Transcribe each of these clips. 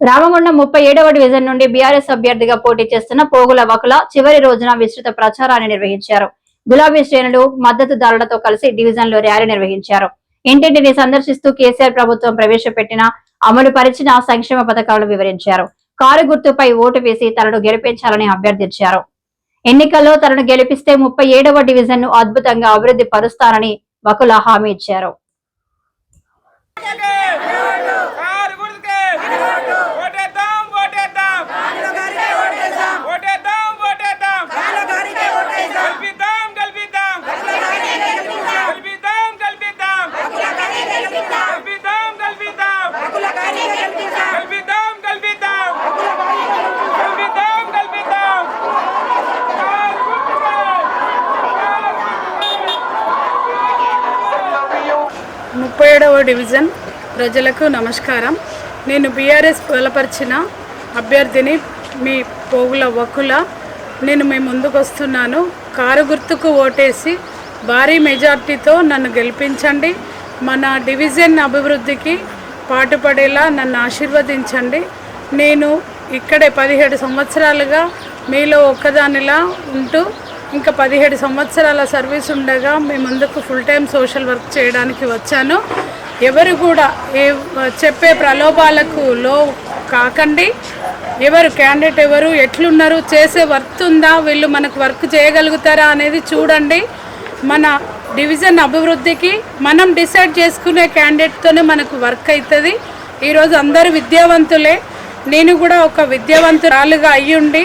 రామగుండం ముప్పై ఏడవ డివిజన్ నుండి బీఆర్ఎస్ అభ్యర్థిగా పోటీ చేస్తున్న పోగుల వకుల చివరి రోజున విస్తృత ప్రచారాన్ని నిర్వహించారు. గులాబీ శ్రేణులు మద్దతుదారులతో కలిసి డివిజన్లో ర్యాలీ నిర్వహించారు. ఇంటింటిని సందర్శిస్తూ కేసీఆర్ ప్రభుత్వం ప్రవేశపెట్టిన అమలు పరిచిన సంక్షేమ పథకాలను వివరించారు. కారు గుర్తుపై ఓటు వేసి తనను గెలిపించాలని అభ్యర్థించారు. ఎన్నికల్లో తనను గెలిపిస్తే ముప్పై ఏడవ డివిజన్ను అద్భుతంగా అభివృద్ధి పరుస్తానని వకుల హామీ ఇచ్చారు. ముప్పై ఏడవ డివిజన్ ప్రజలకు నమస్కారం. నేను బీఆర్ఎస్ బలపరిచిన అభ్యర్థిని మీ పోగుల వకుల. నేను మీ ముందుకు వస్తున్నాను కారు గుర్తుకు ఓటేసి భారీ మెజార్టీతో నన్ను గెలిపించండి. మన డివిజన్ అభివృద్ధికి పాటుపడేలా నన్ను ఆశీర్వదించండి. నేను ఇక్కడే పదిహేడు సంవత్సరాలుగా మీలో ఒక్కదానిలా ఉంటూ ఇంకా పదిహేడు సంవత్సరాల సర్వీస్ ఉండగా మీ ముందుకు ఫుల్ టైం సోషల్ వర్క్ చేయడానికి వచ్చాను. ఎవరు కూడా ఏ చెప్పే ప్రలోభాలకు లో కాకండి. ఎవరు క్యాండిడేట్ ఎవరు ఎట్లున్నారు చేసే వర్క్ ఉందా వీళ్ళు మనకు వర్క్ చేయగలుగుతారా అనేది చూడండి. మన డివిజన్ అభివృద్ధికి మనం డిసైడ్ చేసుకునే క్యాండిడేట్తోనే మనకు వర్క్ అవుతుంది ఈరోజు అందరూ విద్యావంతులే. నేను కూడా ఒక విద్యావంతురాలుగా అయ్యుండి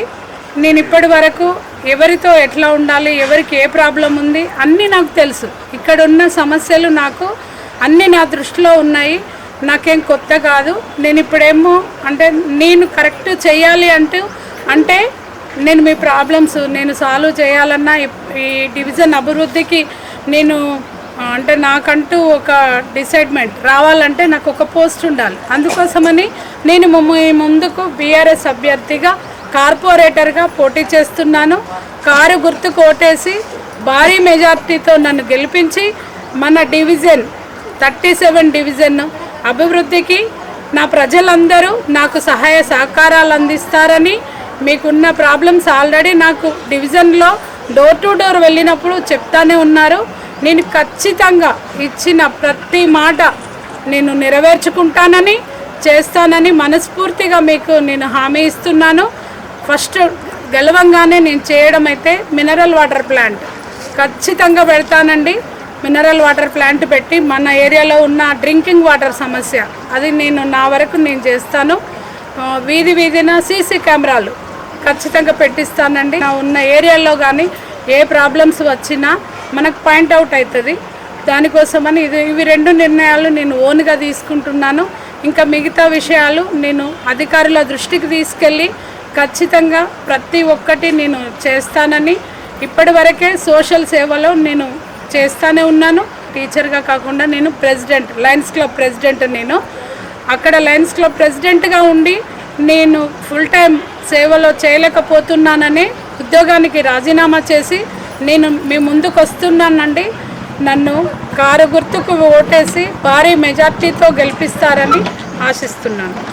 నేను ఇప్పటి వరకు ఎవరితో ఎట్లా ఉండాలి ఎవరికి ఏ ప్రాబ్లం ఉంది అన్నీ నాకు తెలుసు. ఇక్కడ ఉన్న సమస్యలు నాకు అన్నీ నా దృష్టిలో ఉన్నాయి. నాకేం కొత్త కాదు. నేను ఇప్పుడేమో అంటే నేను కరెక్ట్ చేయాలి అంటూ అంటే నేను మీ ప్రాబ్లమ్స్ నేను సాల్వ్ చేయాలన్నా ఈ- డివిజన్ అభివృద్ధికి నేను అంటే నాకంటూ ఒక డిసైడ్మెంట్ రావాలంటే నాకు ఒక పోస్ట్ ఉండాలి. అందుకోసమని నేను ముందుకు బీఆర్ఎస్ అభ్యర్థిగా కార్పొరేటర్గా పోటీ చేస్తున్నాను. కారు గుర్తుకు ఓటేసి భారీ మెజార్టీతో నన్ను గెలిపించి మన డివిజన్ థర్టీ సెవెన్ డివిజన్ అభివృద్ధికి నా ప్రజలందరూ నాకు సహాయ సహకారాలు అందిస్తారని మీకున్న ప్రాబ్లమ్స్ ఆల్రెడీ నాకు డివిజన్లో డోర్ టు డోర్ వెళ్ళినప్పుడు చెప్తానే ఉన్నారు. నేను ఖచ్చితంగా ఇచ్చిన ప్రతి మాట నేను నెరవేర్చుకుంటానని చేస్తానని మనస్ఫూర్తిగా మీకు నేను హామీ ఇస్తున్నాను. ఫస్ట్ గెలవంగానే నేను చేయడం అయితే మినరల్ వాటర్ ప్లాంట్ ఖచ్చితంగా పెడతానండి మినరల్ వాటర్ ప్లాంట్ పెట్టి మన ఏరియాలో ఉన్న డ్రింకింగ్ వాటర్ సమస్య అది నేను నా వరకు నేను చేస్తాను. వీధి వీధిన సీసీ కెమెరాలు ఖచ్చితంగా పెట్టిస్తానండి. నా ఉన్న ఏరియాలో కానీ ఏ ప్రాబ్లమ్స్ వచ్చినా మనకు పాయింట్ అవుట్ అవుతుంది దానికోసమని ఇది ఇవి రెండు నిర్ణయాలు నేను ఓన్గా తీసుకుంటున్నాను. ఇంకా మిగతా విషయాలు నేను అధికారుల దృష్టికి తీసుకెళ్ళి ఖచ్చితంగా ప్రతి ఒక్కటి నేను చేస్తానని ఇప్పటి వరకే సోషల్ సేవలో నేను చేస్తానే ఉన్నాను. టీచర్గా కాకుండా నేను ప్రెసిడెంట్ లయన్స్ క్లబ్ ప్రెసిడెంట్ నేను. అక్కడ లయన్స్ క్లబ్ ప్రెసిడెంట్గా ఉండి నేను ఫుల్ టైం సేవలో చేయలేకపోతున్నానని ఉద్యోగానికి రాజీనామా చేసి నేను మీ ముందుకు వస్తున్నానండి నన్ను కారు గుర్తుకు ఓటేసి భారీ మెజార్టీతో గెలిపిస్తారని ఆశిస్తున్నాను.